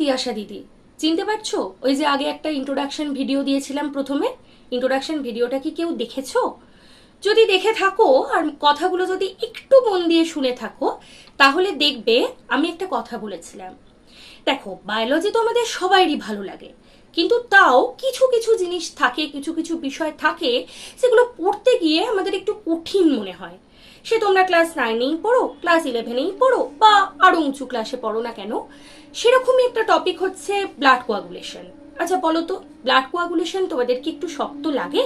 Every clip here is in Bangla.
তিয়াশা দিদি। চিনতে পারছ? ওই যে আগে একটা ইন্ট্রোডাকশন ভিডিও দিয়েছিলাম প্রথমে। ইন্ট্রোডাকশন ভিডিওটা কি কেউ দেখেছ? যদি দেখে থাকো, আর কথাগুলো যদি একটু মন দিয়ে শুনে থাকো, তাহলে দেখবে আমি একটা কথা বলেছিলাম। দেখো বায়োলজি তো আমাদের সবাইরই ভালো লাগে। কিন্তু তাও কিছু কিছু জিনিস থাকে, কিছু কিছু বিষয় থাকে সেগুলো পড়তে গিয়ে আমাদের একটু কঠিন মনে হয়। সে তোমরা ক্লাস নাইনেই পড়ো ক্লাস ইলেভেনেই পড়ো বা আরও উঁচু ক্লাসে পড়ো না কেন, সেরকমই একটা টপিক হচ্ছে ব্লাড কোয়াগুলেশন আচ্ছা বলো তো ব্লাড কোয়াগুলেশন তোমাদের কি একটু শক্ত লাগে?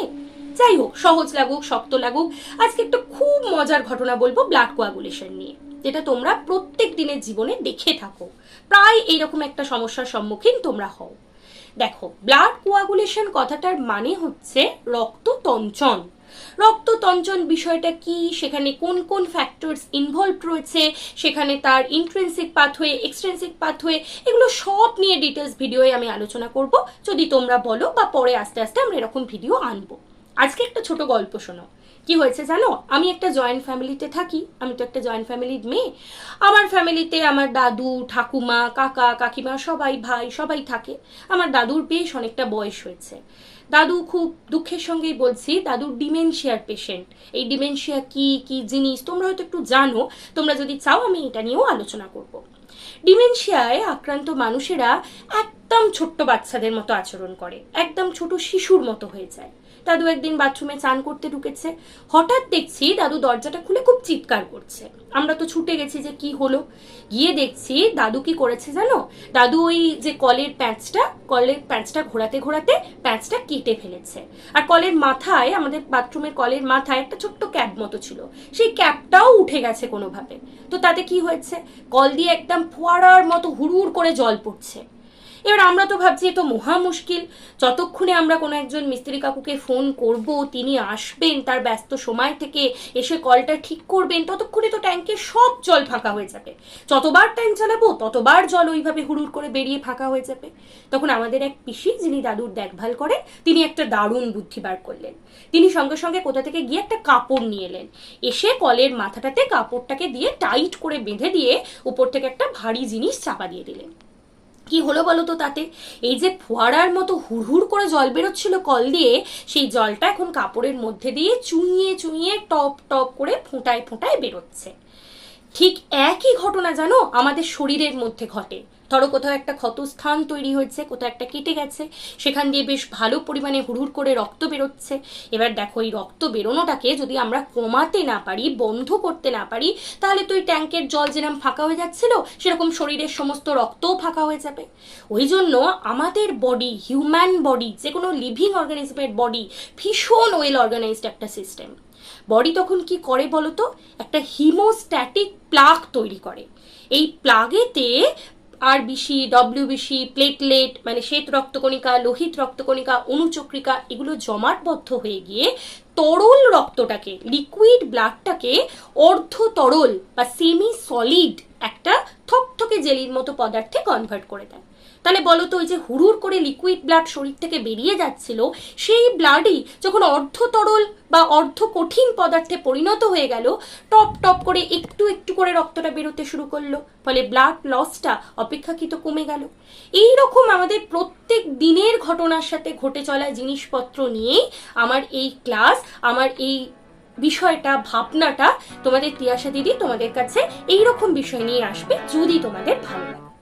যাই হোক, সহজ লাগুক, শক্ত লাগুক, আজকে একটা খুব মজার ঘটনা বলব ব্লাড কোয়াগুলেশন নিয়ে, যেটা তোমরা প্রত্যেক দিনের জীবনে দেখে থাকো। প্রায় এইরকম একটা সমস্যার সম্মুখীন তোমরা হও। দেখো ব্লাড কোয়াগুলেশন কথাটার মানে হচ্ছে রক্ত তঞ্চন রক্ত তঞ্চন বিষয়টা কি? সেখানে কোন কোন ফ্যাক্টরস ইনভলভ রয়েছে? সেখানে তার ইন্ট্রেন্সিক পাথওয়ে এক্সট্রেন্সিক পাথওয়ে এগুলো সব নিয়ে ডিটেলস ভিডিওয়ে আমি আলোচনা করব। যদি তোমরা বলো বা পরে আস্তে আস্তে আমরা এরকম ভিডিও আনব। আজকে একটা ছোট গল্প শোনো কি হয়েছে জানো? আমি একটা জয়েন্ট ফ্যামিলিতে থাকি, আমি তো একটা জয়েন্ট ফ্যামিলির মেয়ে। আমার ফ্যামিলিতে আমার দাদু, ঠাকুমা, কাকা, কাকিমা, সবাই ভাই, সবাই থাকে। আমার দাদুর বেশ অনেকটা বয়স হয়েছে। দাদু খুব দুঃখের সঙ্গেই বলছি, দাদুর ডিমেনশিয়ার পেশেন্ট এই ডিমেনশিয়া কি কি জিনিস? তোমরা হয়তো একটু জানো, তোমরা যদি চাও আমি এটা নিয়েও আলোচনা করব। ডিমেনশিয়ায় আক্রান্ত মানুষেরা একদম ছোট্ট বাচ্চাদের মতো আচরণ করে। একদম ছোট শিশুর মতো হয়ে যায়। দাদু একদিন বাথরুমে চান করতে ঢুকেছে। হঠাৎ দেখছি দাদু দরজাটা খুলে খুব চিৎকার করছে। আমরা তো ছুটে গেছি যে কি হলো। গিয়ে দেখছি দাদু কি করেছে জানো? দাদু ওই যে কলের প্যাঁচটা কলের প্যাঁচটা ঘোরাতে ঘোরাতে প্যাঁচটা কেটে ফেলেছে। আর কলের মাথায়, আমাদের বাথরুমের কলের মাথায় একটা ছোট্ট ক্যাপ মতো ছিল। সেই ক্যাপটাও উঠে গেছে কোনোভাবে। তো তাতে কি হয়েছে? কল দিয়ে একদম ফোয়ারার মতো হুড়ুর করে জল পড়ছে। এবার আমরা তো ভাবছি তো মহা মুশকিল। যতক্ষণে আমরা কোনো একজন মিস্ত্রি কাকুকে ফোন করব, তিনি আসবেন, তার ব্যস্ত সময় থেকে এসে কলটা ঠিক করবেন, ততক্ষণে তো ট্যাঙ্কে সব জল ফাঁকা হয়ে যাবে। যতবার ট্যাঙ্ক চালাবো ততবার জল ওইভাবে হুড়ুর করে বেরিয়ে ফাঁকা হয়ে যাবে। তখন আমাদের এক পিসি, যিনি দাদুর দেখভাল করেন, তিনি একটা দারুণ বুদ্ধি বার করলেন। তিনি সঙ্গে সঙ্গে কোথা থেকে গিয়ে একটা কাপড় নিয়ে এলেন। এসে কলের মাথাটাতে কাপড়টাকে দিয়ে টাইট করে বেঁধে দিয়ে উপর থেকে একটা ভারী জিনিস চাপা দিয়ে দিলেন। কি হলো বলো তো তাতে? এই যে ফোয়ারার মতো হুড়হুড় করে জল বেরোচ্ছিল কল দিয়ে, সেই জলটা এখন কাপড়ের মধ্যে দিয়ে চুঁইয়ে চুঁইয়ে টপ টপ করে ফোঁটায় ফোঁটায় বেরোচ্ছে। ঠিক একই ঘটনা জানো আমাদের শরীরের মধ্যে ঘটে। ধরো কোথাও একটা ক্ষতস্থান তৈরি হয়েছে, কোথাও একটা কেটে গেছে, সেখান দিয়ে বেশ ভালো পরিমাণে হুড়হুড় করে রক্ত বেরোচ্ছে। এবার দেখো এই রক্ত বেরোনোটাকে যদি আমরা কমাতে না পারি, বন্ধ করতে না পারি, তাহলে তো ওই ট্যাঙ্কের জল যেরকম ফাঁকা হয়ে যাচ্ছিল, সেরকম শরীরের সমস্ত রক্তও ফাঁকা হয়ে যাবে। ওই জন্য আমাদের বডি হিউম্যান বডি যে কোনো লিভিং অর্গানিজমের বডি ভীষণ ওয়েল অর্গানাইজড একটা সিস্টেম বডি তখন কি করে বলতো? একটা হিমোস্ট্যাটিক প্লাগ তৈরি করে। এই প্লাগেতে আর বিসি ডব্লিউবিসি প্লেটলেট মানে শ্বেত রক্তকণিকা, লোহিত রক্তকণিকা, অনুচক্রিকা, এগুলো জমাটবদ্ধ হয়ে গিয়ে তরল রক্তটাকে লিকুইড ব্লাডটাকে অর্ধ তরল বা সেমি সলিড একটা থকথকে জেলির মতো পদার্থে কনভার্ট করে দেয়। তাহলে বলো তো, ওই যে হুড়ুর করে লিকুইড ব্লাড শরীর থেকে বেরিয়ে যাচ্ছিল, সেই ব্লাডই যখন অর্ধ তরল বা অর্ধ কঠিন পদার্থে পরিণত হয়ে গেল, টপ টপ করে একটু একটু করে রক্তটা বেরোতে শুরু করল। ফলে ব্লাড লসটা অপেক্ষাকৃত কমে গেল। এই রকম আমাদের প্রত্যেক দিনের ঘটনার সাথে ঘটে চলা জিনিসপত্র নিয়েই আমার এই ক্লাস আমার এই বিষয়টা, ভাবনাটা তোমাদের তিয়াশা দিদি তোমাদের কাছে এই রকম বিষয় নিয়ে আসবে যদি তোমাদের ভালো লাগে।